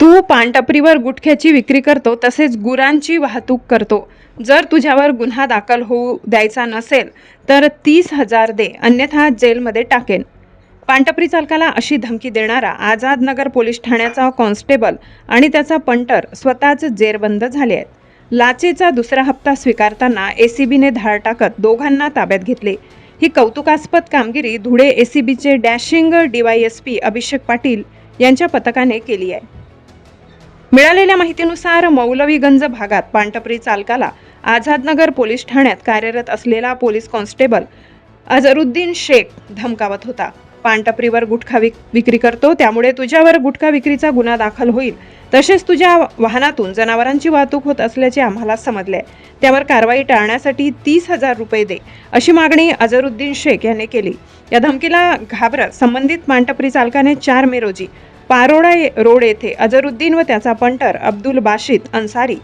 तू पानटपरीवर गुटख्याची विक्री करतो तसेच गुरांची वाहतूक करतो. जर तुझ्यावर गुन्हा दाखल होऊ द्यायचा नसेल तर तीस हजार दे अन्यथा जेलमध्ये टाकेन. पानटपरी चालकाला अशी धमकी देणारा आझाद नगर पोलीस ठाण्याचा कॉन्स्टेबल आणि त्याचा पंटर स्वतःच जेरबंद झाले आहेत. लाचेचा दुसरा हप्ता स्वीकारताना एसीबीने धाड टाकत दोघांना ताब्यात घेतले. ही कौतुकास्पद कामगिरी धुळे एसीबीचे डॅशिंग डीवायएसपी अभिषेक पाटील यांच्या पथकाने केली आहे. मिळालेल्या माहितीनुसार मौलवीगंज भागात पानटपरी चालकाला आझादनगर पोलीस ठाण्यात कार्यरत असलेला पोलीस कॉन्स्टेबल अझरुद्दीन शेख धमकावत होता. पानटपरीवर गुटखा विक विक्री करतो त्यामुळे तुझ्यावर गुटखा विक्रीचा गुन्हा दाखल होईल. तसेच तुझ्या वाहनातून जनावरांची वाहतूक होत असल्याचे आम्हाला समजले. त्यावर कारवाई टाळण्यासाठी तीस हजार रुपये दे अशी मागणी अझरुद्दीन शेख यांनी केली. या धमकीला घाबरत संबंधित पानटपरी चालकाने चार मे रोजी पारोडा रोड येथे अझरुद्दीन व त्याचा पंटर अब्दुल बाशित अन्सारी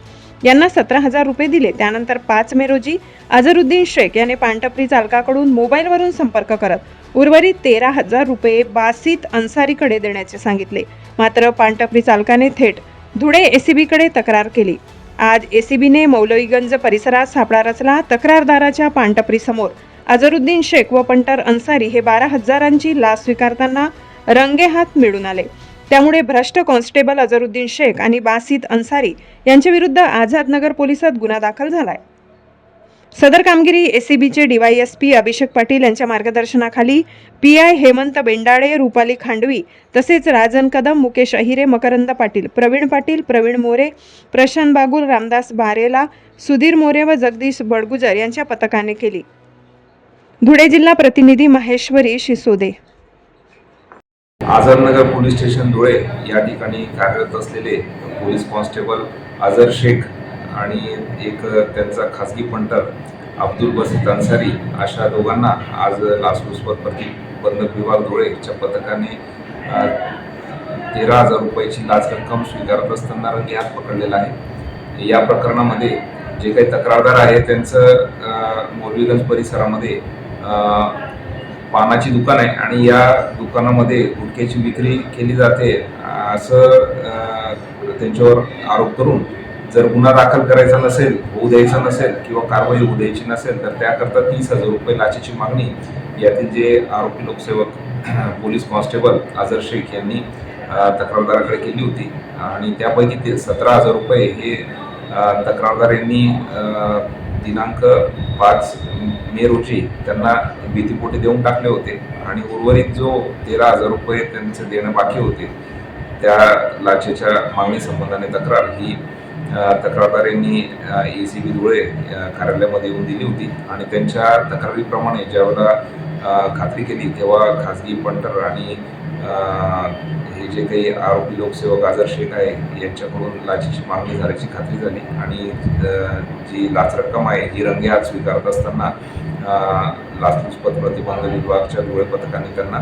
यांना सतरा हजार रुपये दिले. त्यानंतर पाच मे रोजी अझरुद्दीन शेख याने पानटपरी चालकाकडून मोबाईलवरून संपर्क करत उर्वरित तेरा हजार रुपये बासित अन्सारीकडे देण्याचे सांगितले. मात्र पानटपरी चालकाने थेट धुळे एसीबीकडे तक्रार केली. आज एसीबीने मौलवीगंज परिसरात सापळा रचला. तक्रारदाराच्या पानटपरीसमोर अझरुद्दीन शेख व पंटर अन्सारी हे बारा हजारांची लाच स्वीकारताना रंगेहात मिळून आले. त्यामुळे भ्रष्ट कॉन्स्टेबल अझरुद्दीन शेख आणि बासित अन्सारी यांच्याविरुद्ध आझादनगर पोलिसात गुन्हा दाखल झालाय. सदर कामगिरी एसीबीचे डीवायएसपी अभिषेक पाटील यांच्या मार्गदर्शनाखाली पी आय हेमंत बेंडाळे रुपाली खांडवी तसेच राजन कदम मुकेश अहिरे मकरंद पाटील प्रवीण पाटील प्रवीण मोरे प्रशांत बागुल रामदास बारेला सुधीर मोरे व जगदीश बडगुजर यांच्या पथकाने केली. धुळे जिल्हा प्रतिनिधी महेश्वरी शिसोदे. आझादनगर पोलीस स्टेशन धुळे या ठिकाणी कार्यरत असलेले पोलीस कॉन्स्टेबल अझर शेख आणि एक त्यांचा खासगी पंटर अब्दुल बसीत अन्सारी अशा दोघांना आज लाचलुचपत प्रतिबंधक विभाग धुळेच्या पथकाने तेरा हजार रुपयाची लाच रक्कम स्वीकारत असताना रंगेहात पकडलेला आहे. या प्रकरणामध्ये जे काही तक्रारदार आहे त्यांचं अ, मौलवीगंज परिसरामध्ये पानाची दुकान आहे आणि या दुकानामध्ये गुटख्याची विक्री केली जाते. असं त्यांच्यावर आरोप करून जर गुन्हा दाखल करायचा नसेल होऊ द्यायचा नसेल किंवा कारवाई होऊ द्यायची नसेल तर त्याकरता तीस हजार रुपये लाचेची मागणी यातील जे आरोपी लोकसेवक पोलीस कॉन्स्टेबल आझर शेख यांनी तक्रारदाराकडे केली होती. आणि त्यापैकी ते सतरा हजार रुपये हे तक्रारदार यांनी दिनांक पाच मे रोजी त्यांना भीतीपोटी देऊन टाकले होते. आणि उर्वरित जो तेरा हजार रुपये त्यांचे देणं बाकी होते त्या लाचेच्या मागणी संबंधाने तक्रार ही तक्रारदारांनी ए सी बी धुळे कार्यालयामध्ये येऊन दिली होती. आणि त्यांच्या तक्रारीप्रमाणे ज्यावेळेला खात्री केली. तेव्हा खाजगी पंटर आणि हे जे काही आरोपी लोकसेवक आझर शेख आहे यांच्याकडून लाचेची मागणी झाल्याची खात्री झाली. आणि जी लाच रक्कम आहे ही रंगेहात स्वीकारत असताना लाचलुचपत प्रतिबंध विभागाच्या धुळे पथकाने त्यांना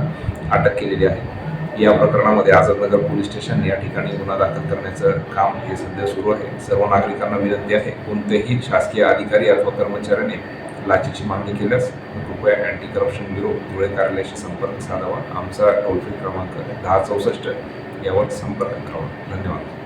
अटक केलेली आहे. या प्रकरणामध्ये आझादनगर पोलीस स्टेशन या ठिकाणी गुन्हा दाखल करण्याचं काम हे सध्या सुरू आहे. सर्व नागरिकांना विनंती आहे कोणतेही शासकीय अधिकारी अथवा कर्मचाऱ्याने लाचेची मागणी केल्यास कृपया अँटी करप्शन ब्युरो धुळे कार्यालयाशी संपर्क साधावा. आमचा टोल फ्री क्रमांक दहा चौसष्ट यावर संपर्क करावा. धन्यवाद.